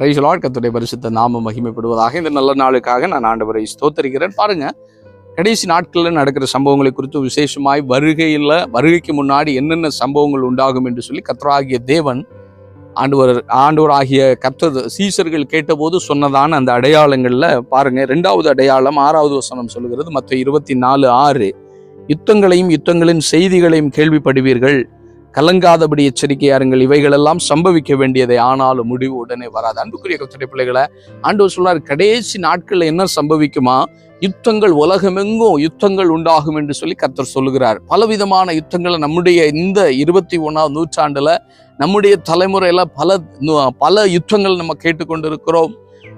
பிரைசலாட் கத்துடைய பரிசுத்த நாம மகிமைப்படுவதாக இந்த நல்ல நாளுக்காக நான் ஆண்டவரை ஸ்தோத்தரிக்கிறேன். பாருங்க கடைசி நாட்களில் நடக்கிற சம்பவங்களை குறித்து விசேஷமாய் வருகையில் வருகைக்கு முன்னாடி என்னென்ன சம்பவங்கள் உண்டாகும் என்று சொல்லி கத்தராகிய தேவன் ஆண்டவர் ஆண்டவர் ஆகிய கத்தர் சீசர்கள் கேட்டபோது சொன்னதான அந்த அடையாளங்களில் பாருங்க ரெண்டாவது அடையாளம் ஆறாவது வசனம் சொல்லுகிறது மற்ற இருபத்தி நாலு ஆறு. யுத்தங்களையும் யுத்தங்களின் செய்திகளையும் கேள்விப்படுவீர்கள். கலங்காதபடி எச்சரிக்கையாருங்கள் இவைகளெல்லாம் சம்பவிக்க வேண்டியதை. ஆனாலும் முடிவு உடனே வராது. அன்புக்குரிய கத்துடைய பிள்ளைகளை ஆண்டவர் சொல்றார் கடைசி நாட்கள்ல என்ன சம்பவிக்குமா? யுத்தங்கள் உலகமெங்கும் யுத்தங்கள் உண்டாகும் என்று சொல்லி கர்த்தர் சொல்லுகிறார். பலவிதமான யுத்தங்களை நம்முடைய இந்த இருபத்தி ஒன்றாவது நூற்றாண்டுல நம்முடைய தலைமுறையில பல பல யுத்தங்கள் நம்ம கேட்டுக்கொண்டிருக்கிறோம்.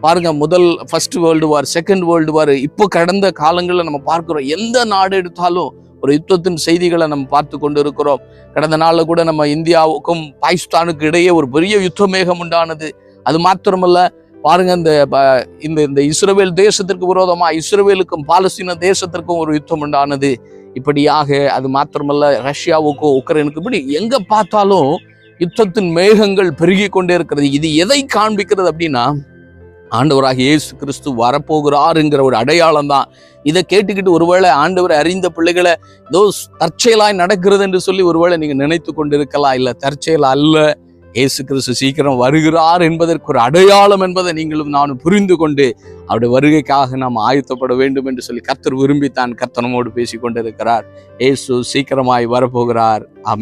பாருங்க முதல் first world war second world war இப்போ கடந்த காலங்களில் நம்ம பார்க்கிறோம் எந்த நாடு எடுத்தாலும் ஒரு யுத்தத்தின் செய்திகளை நம்ம பார்த்து கொண்டு இருக்கிறோம் கடந்த நாளில் கூட நம்ம இந்தியாவுக்கும் பாகிஸ்தானுக்கு இடையே ஒரு பெரிய யுத்த மேகம் உண்டானது. அது மாத்திரமல்ல பாருங்க இந்த ப- இந்த இந்த இஸ்ரேல் தேசத்திற்கு விரோதமா இஸ்ரேலுக்கும் பாலஸ்தீன தேசத்திற்கும் ஒரு யுத்தம் உண்டானது. இப்படியாக அது மாத்திரமல்ல ரஷ்யாவுக்கும் உக்ரைனுக்கும் இப்படி எங்க பார்த்தாலும் யுத்தத்தின் மேகங்கள் பெருகி கொண்டே இருக்கிறது. இது எதை காண்பிக்கிறது அப்படின்னா ஆண்டவராக இயேசு கிறிஸ்து வரப்போகிறாருங்கிற ஒரு அடையாளம் தான் இதை கேட்டுக்கிட்டு ஒருவேளை ஆண்டவர் அறிந்த பிள்ளைகளை ஏதோ தற்செயலாய் நடக்கிறது என்று சொல்லி ஒருவேளை நீங்க நினைத்து கொண்டிருக்கலாம். இல்ல தற்செயல் அல்ல. இயேசு கிறிஸ்து சீக்கிரம் வருகிறார் என்பதற்கு ஒரு அடையாளம் என்பதை நீங்களும் நானும் புரிந்து கொண்டு அவருடைய வருகைக்காக நாம் ஆயத்தப்பட வேண்டும் என்று சொல்லி கர்த்தர் விரும்பித்தான் கர்த்தனமோடு பேசி கொண்டிருக்கிறார் இயேசு சீக்கிரமாய் வரப்போகிறார்.